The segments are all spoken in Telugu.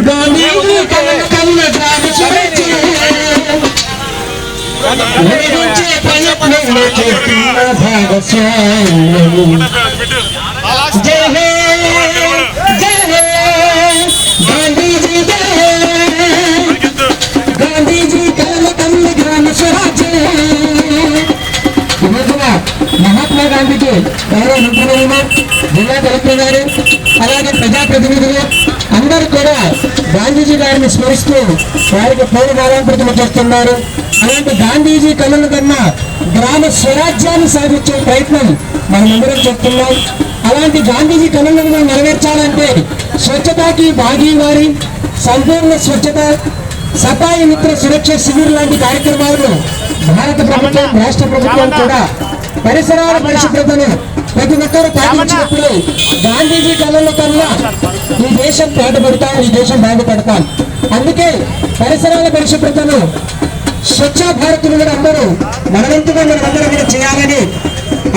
గాంధీజీ కన్న కన్న గ్రామ స్వరాజ్యం వెలిగించే ప్రయత్నంలో చేస్తున్న భాగస్వామ్యం జై హో జై హో గాంధీజీ జై హో గాంధీజీ కలల కన్న గ్రామ స్వరాజ్యం ఈ రోజున మహాత్మా అందరూ కూడా గాంధీజీ గారిని స్మరిస్తూ వారికి పూలమాలం ప్రతిమ చేస్తున్నారు అలాంటి గాంధీజీ కళలు కన్నా గ్రామ స్వరాజ్యాన్ని సాధించే ప్రయత్నం మనమందరం చేస్తున్నాం. అలాంటి గాంధీజీ కళలను మనం నెరవేర్చాలంటే స్వచ్ఛతకి భాగీవారి సంపూర్ణ స్వచ్ఛత సఫాయి మిత్ర సురక్ష శిబిర్ లాంటి కార్యక్రమాలను భారత ప్రభుత్వం రాష్ట్ర ప్రభుత్వం కూడా పరిసరాల పరిశుభ్రతను ప్రతి ఒక్కరూ పాటించినప్పుడు గాంధీజీ కళల కన్నా ఈ దేశం పాటుపడతాం ఈ దేశం బాగుపడతాం అందుకే పరిసరాల పరిశుభ్రతను స్వచ్ఛ భారత్ను కూడా అందరూ మనవంతుగా మనమందరం కూడా చేయాలని.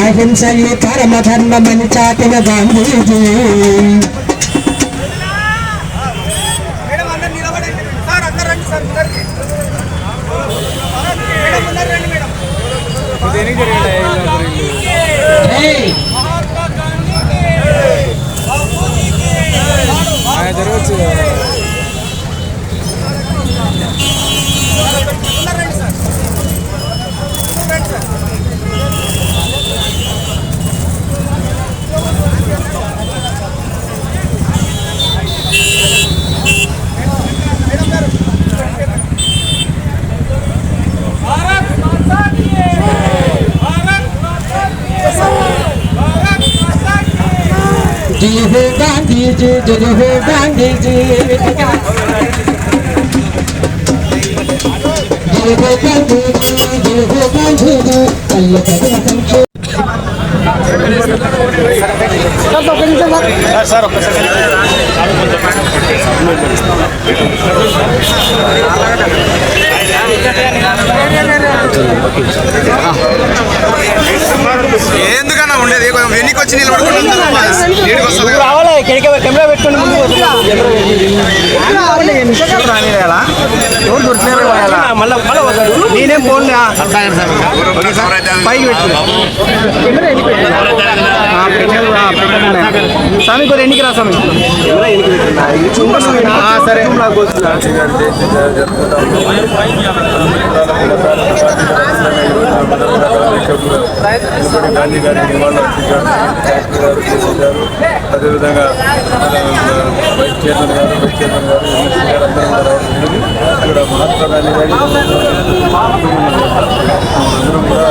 అహింసయే పరమ ధర్మమని చాటిన గాంధీజీ. కీ జయ హో గాంధీజీ జయ హో గాంధీజీ జయ హో గాంధీజీ జయ హో గాంధీజీ అల్ల ప్రజల సంక్షేమ ఎందుకన్నా వచ్చి నిలబడుకుంటాం నీటికి వస్తుంది కదా. కెమెరా పెట్టుకుని ముందు నేనేం ఫోన్ పైకి పెట్టు స్వామి కొన్ని ఎన్నికి రా స్వామి ఆ, సరే గాంధీ గారి నివాళులు అర్పించారు అదేవిధంగా వైస్ చైర్మన్ గారు వైస్ చైర్మన్ గారు ఎంఎస్సీ గారు అందరూ కూడా రావడం జరిగింది. ఇక్కడ మహాత్మా గాంధీ గారి అందరం కూడా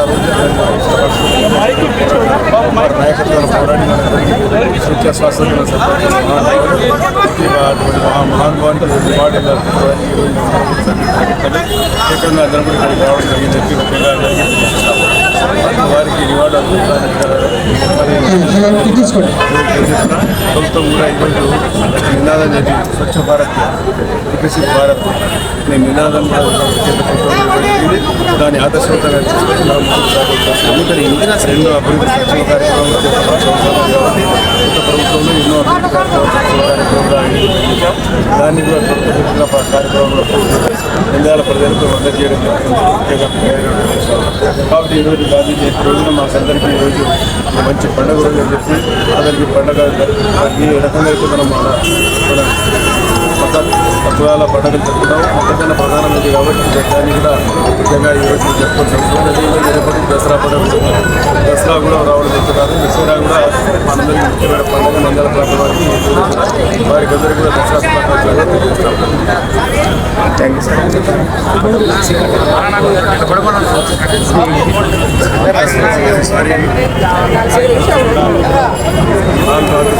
వారి నాయకత్వంలో పోరాడిన స్వచ్ఛ స్వాతంత్ర సంపాదించిన మహానుభావులు. అటువంటి అర్పించడానికి ఈరోజు ప్రత్యేకంగా అందరం కూడా ఇక్కడికి రావడం జరిగింది. చెప్పి ముఖ్యంగా వారికి నివాళులు ప్రభుత్వం కూడా ఈరోజు నినాదం చెప్పి స్వచ్ఛ భారత్ వికసిత్ భారత్ అనే నినాదం. దాని ఆదర్శవంతంగా సాగవచ్చు అందుకని ఎన్నో అభివృద్ధి సంక్షేమ కార్యక్రమాలు కాబట్టి కొత్త ప్రభుత్వంలో ఎన్నో అభివృద్ధి కార్యక్రమాలు. దాన్ని కూడా ప- కార్యక్రమంలో నంద్యాల ప్రజలకు అందజేయడం జరుగుతుంది ముఖ్యంగా కాబట్టి ఈరోజు గాంధీ జయంతి రోజున మాకందరికీ ఈరోజు మంచి పండుగ రోజు అని చెప్పి అందరికీ పండుగ ఈ రకంగా అయితే మనం మన మన తత్వాల పండుగలు జరుపుకుంటాం మొక్కజొన్న ప్రధానమంత్రి కాబట్టి దాన్ని కూడా ముఖ్యంగా ఈరోజు వస్తుంది అదేవిధంగా రేపటి దసరా పండుగ. దసరా కూడా రావడం జరుగుతున్నారు దసరా కూడా మనందరికీ ముఖ్యమైన పండుగ నందల ప్రాంతం వారికి వారికి అందరికీ కూడా దసరా శుభాకాంక్షలు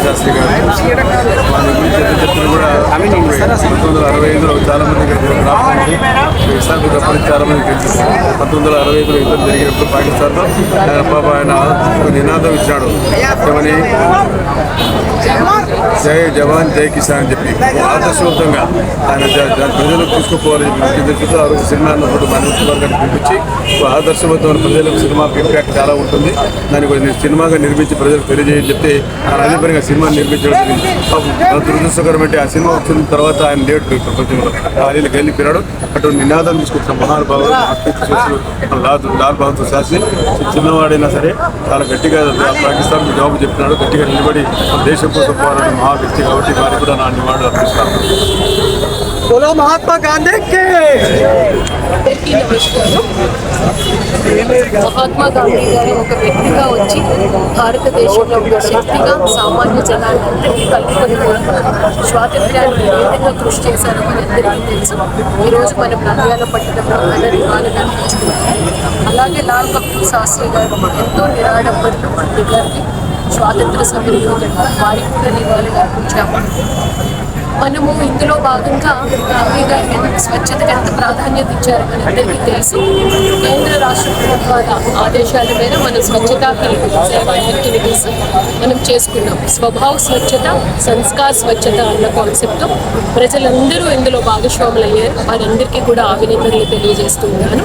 శాస్త్రి గారు గురించి కూడా అరవై ఐదులో చాలా మంది రాకుండా చాలామంది చాలా మంది పంతొమ్మిది వందల అరవై ఐదులో యుద్ధం జరిగినప్పుడు పాకిస్తాన్లో ఆయన పాప ఆయన నినాదం ఇచ్చినాడు ఏమని? జై జవాన్ జై కిసాన్ అని చెప్పి. ఆదర్శవంతంగా ఆయన ప్రజలకు తీసుకుపోవాలని చెప్పి ఆ రోజు సినిమా అన్నప్పుడు మన వర్గాన్ని పిలిపించి ఆదర్శవంతమైన ప్రజలకు సినిమా ఇంపాక్ట్ చాలా ఉంటుంది. దాన్ని కొన్ని సినిమాగా నిర్మించి ప్రజలకు తెలియజేయని చెప్తే ఆయన అదే సినిమా నిర్మించడం జరిగింది. దురదృష్టకరం అంటే ఆ సినిమా వచ్చిన తర్వాత ఆయన డేట్ ప్రపంచంలో ఖాళీలు గెలి పెరడు. అటువంటి నినాదం తీసుకొచ్చిన మహానుభావులు లాల్ బహదూర్ శాస్త్రి చిన్నవాడైనా సరే చాలా గట్టిగా పాకిస్తాన్ జాబు చెప్పినాడు. గట్టిగా నిలబడి దేశం కోసం పోరాడు మహా వ్యక్తి కాబట్టి వారికి కూడా నా నివాడు అర్పిస్తాను. మహాత్మా గాంధీ మహాత్మా గాంధీ గారు ఒక వ్యక్తిగా వచ్చి భారతదేశంలో ఒక శక్తిగా సామాన్య జనాన్ని కలుపుకొని స్వాతంత్ర్యాన్ని ఏ విధంగా కృషి చేశారో మనందరికీ తెలుసు. ఈరోజు మనం నంద్యాల పట్టణంలో అందరి అలాగే లాల్ బహదూర్ శాస్త్రి గారు ఎంతో నిరాడంబరితో పండుగ స్వాతంత్ర సమయంలో వారికి కూడా నివాళులు అర్పించాము మనము ఇందులో భాగంగా స్వచ్ఛతకు ఎంత ప్రాధాన్యత ఇచ్చారో మనందరికీ తెలుసు. కేంద్ర రాష్ట్ర ప్రభుత్వాల ఆదేశాల మేర మనం స్వచ్ఛత సేవా యాక్టివిటీస్ మనం చేసుకున్నాం. స్వభావ స్వచ్ఛత సంస్కార స్వచ్ఛత అన్న కాన్సెప్ట్తో ప్రజలందరూ ఇందులో భాగస్వాములు అయ్యారు. వారందరికీ కూడా అభినందనలు తెలియజేస్తున్నాను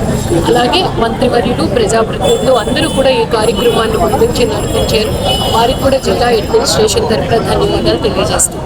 అలాగే మంత్రివర్యులు ప్రజాప్రతినిధులు అందరూ కూడా ఈ కార్యక్రమాన్ని ముందుంచి నడిపించారు. వారికి కూడా జిల్లా అడ్మినిస్ట్రేషన్ తరఫున ధన్యవాదాలు తెలియజేస్తున్నాను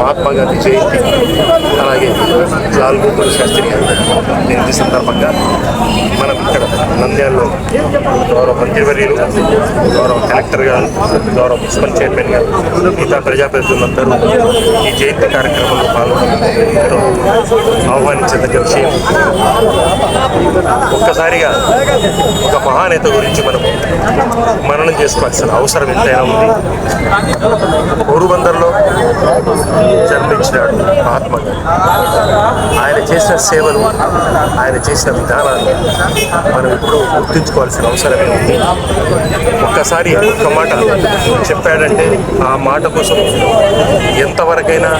మహాత్మా గాంధీ జయంతి అలాగే లాల్ బహదూర్ శాస్త్రి గారి జయంతి సందర్భంగా మనం ఇక్కడ నంద్యాలలో గౌరవ మంత్రివర్యులు గౌరవ కలెక్టర్ గారు గౌరవ మున్సిపల్ చైర్మన్ గారు మిగతా ప్రజాప్రతినిధులందరూ ఈ జయంతి కార్యక్రమంలో పాల్గొనడం ఆహ్వానించదగ్గ విషయం. ఒక్కసారిగా ఒక మహానేత గురించి మనం మననం చేసుకోవాల్సిన అవసరం ఎంతైనా ఉంది. పోరుబందర్లో జన్మించినాడు మహాత్మా ఆయన చేసిన సేవలు ఆయన చేసిన విధానాలు మనం ఇప్పుడు గుర్తుంచుకోవాల్సిన అవసరమే ఉంది ఒక్కసారి ఒక్క మాట చెప్పాడంటే ఆ మాట కోసం ఎంతవరకైనా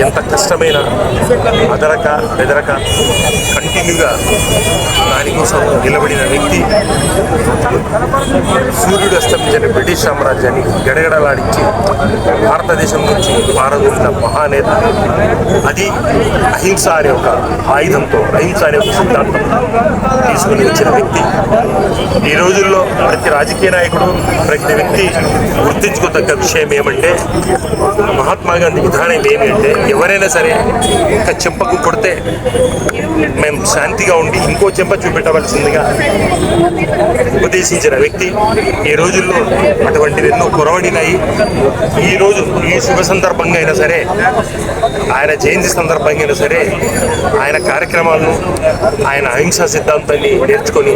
ఎంత కష్టమైనా అదరక బెదరక కంటిన్యూగా దానికోసం నిలబడిన వ్యక్తి సూర్యుడు అస్తమించిన బ్రిటిష్ సామ్రాజ్యాన్ని గడగడలాడించి భారతదేశం నుంచి పారదోలిన మహానేత అది అహింస అనే ఒక ఆయుధంతో అహింస అనే ఒక సిద్ధాంతం తీసుకుని వచ్చిన వ్యక్తి. ఈ రోజుల్లో ప్రతి రాజకీయ నాయకుడు ప్రతి వ్యక్తి గుర్తించుకోదగ్గ విషయం ఏమంటే మహాత్మా గాంధీ విధానం ఏమి అంటే ఎవరైనా సరే ఇంకా చెంపకు కొడితే మేము శాంతిగా ఉండి ఇంకో చెంప చూపెట్టవలసిందిగా ఉపదేశించిన వ్యక్తి. ఈ రోజుల్లో అటువంటివి ఎన్నో కొరవడినాయి. ఈ రోజు ఈ శుభ సందర్భంగా అయినా సరే ఆయన జయంతి సందర్భంగా అయినా సరే ఆయన కార్యక్రమాలను ఆయన అహింసా సిద్ధాంతాన్ని నేర్చుకొని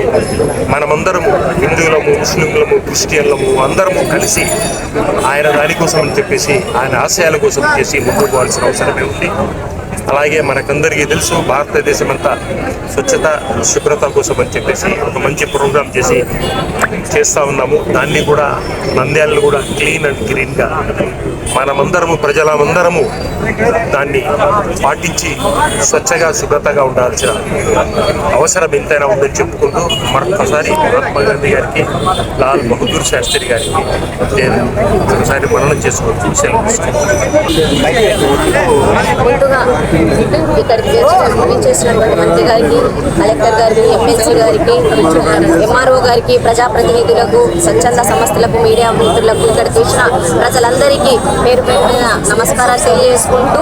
మనమందరము హిందువులము ముస్లింలము క్రిస్టియన్లము అందరము కలిసి ఆయన దానికోసం అని చెప్పేసి ఆయన ఆశయాల కోసం చేసి ముందుకు పోవాల్సిన అవసరమే ఉంది. అలాగే మనకందరికీ తెలుసు భారతదేశం అంతా స్వచ్ఛత శుభ్రత కోసం అని చెప్పేసి ఒక మంచి ప్రోగ్రామ్ చేసి చేస్తూ ఉన్నాము. దాన్ని కూడా నంద్యాలను కూడా క్లీన్ అండ్ గ్రీన్గా మనమందరము ప్రజలమందరము దాన్ని పాటించి స్వచ్ఛగా శుభ్రతగా ఉండాల్సిన అవసరం ఎంతైనా ఉందని చెప్పుకుంటూ మరొకసారి మహాత్మా గాంధీ గారికి లాల్ బహదూర్ శాస్త్రి గారికి నేను ఒకసారి మననం చేసుకోవచ్చు. సెలవు ముందుగా మంత్రి గారికి కలెక్టర్ గారికి ఎంఎస్సీ గారికి ఎంఆర్ఓ గారికి ప్రజాప్రతినిధులకు స్వచ్ఛంద సంస్థలకు మీడియా మిత్రులకు ఇక్కడ వచ్చిన ప్రజలందరికీ పేరు పేరున నమస్కారాలు తెలియజేసుకుంటూ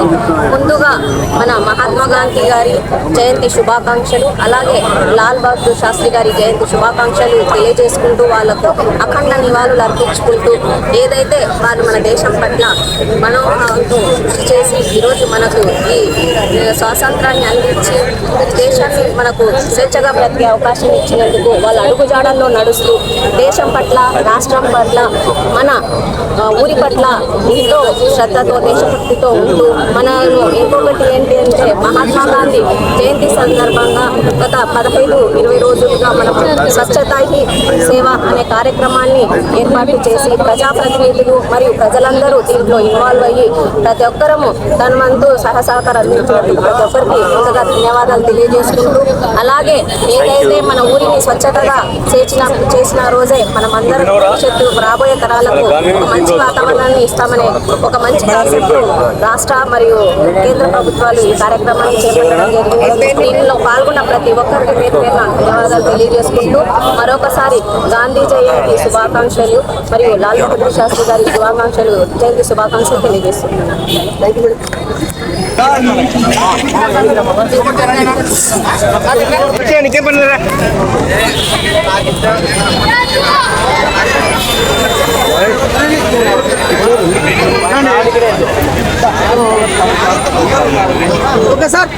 ముందుగా మన మహాత్మా గాంధీ గారి జయంతి శుభాకాంక్షలు అలాగే లాల్ బహదూర్ శాస్త్రి గారి జయంతి శుభాకాంక్షలు తెలియజేసుకుంటూ వాళ్ళకు అఖండ నివాళులు అర్పించుకుంటూ ఏదైతే వాళ్ళు మన దేశం పట్ల మనోభావంతో కృషి చేసి ఈరోజు మనకు ఈ స్వాతంత్రాన్ని అందించి దేశాన్ని మనకు స్వేచ్ఛగా బ్రతికే అవకాశం ఇచ్చినందుకు వాళ్ళ అడుగుజాడల్లో నడుస్తూ దేశం పట్ల రాష్ట్రం పట్ల మన ఊరి పట్ల భక్తితో శ్రద్ధతో దేశభక్తితో ఉంటూ మనను ఇంకొకటి ఏంటి అంటే మహాత్మా గాంధీ జయంతి సందర్భంగా గత పదహైదు ఇరవై రోజులుగా మనం స్వచ్ఛత హీ సేవ అనే కార్యక్రమాన్ని ఏర్పాటు చేసి ప్రజాప్రతినిధులు మరియు ప్రజలందరూ దీంట్లో ఇన్వాల్వ్ అయ్యి ప్రతి ఒక్కరము తన వంతు సహసహకారం ప్రతి ఒక్కరికి ముందుగా ధన్యవాదాలు తెలియజేసుకుంటూ అలాగే ఏదైతే మన ఊరిని స్వచ్ఛతగా చేసిన చేసిన రోజే మనం అందరం భవిష్యత్తు రాబోయే తరాలకు మంచి వాతావరణాన్ని ఇస్తామనే ఒక మంచి కాన్సెప్ట్ రాష్ట్ర మరియు కేంద్ర ప్రభుత్వాలు ఈ కార్యక్రమాన్ని చేపట్టడం జరిగింది దీనిలో పాల్గొన్న ప్రతి ఒక్కరికి పేరు పేరున ధన్యవాదాలు తెలియజేసుకుంటూ మరొకసారి గాంధీ జయంతి శుభాకాంక్షలు మరియు లాల్ బహదూర్ శాస్త్రి గారి శుభాకాంక్షలు జయంతి శుభాకాంక్షలు తెలియజేస్తున్నాను పని లేదా? Okay sir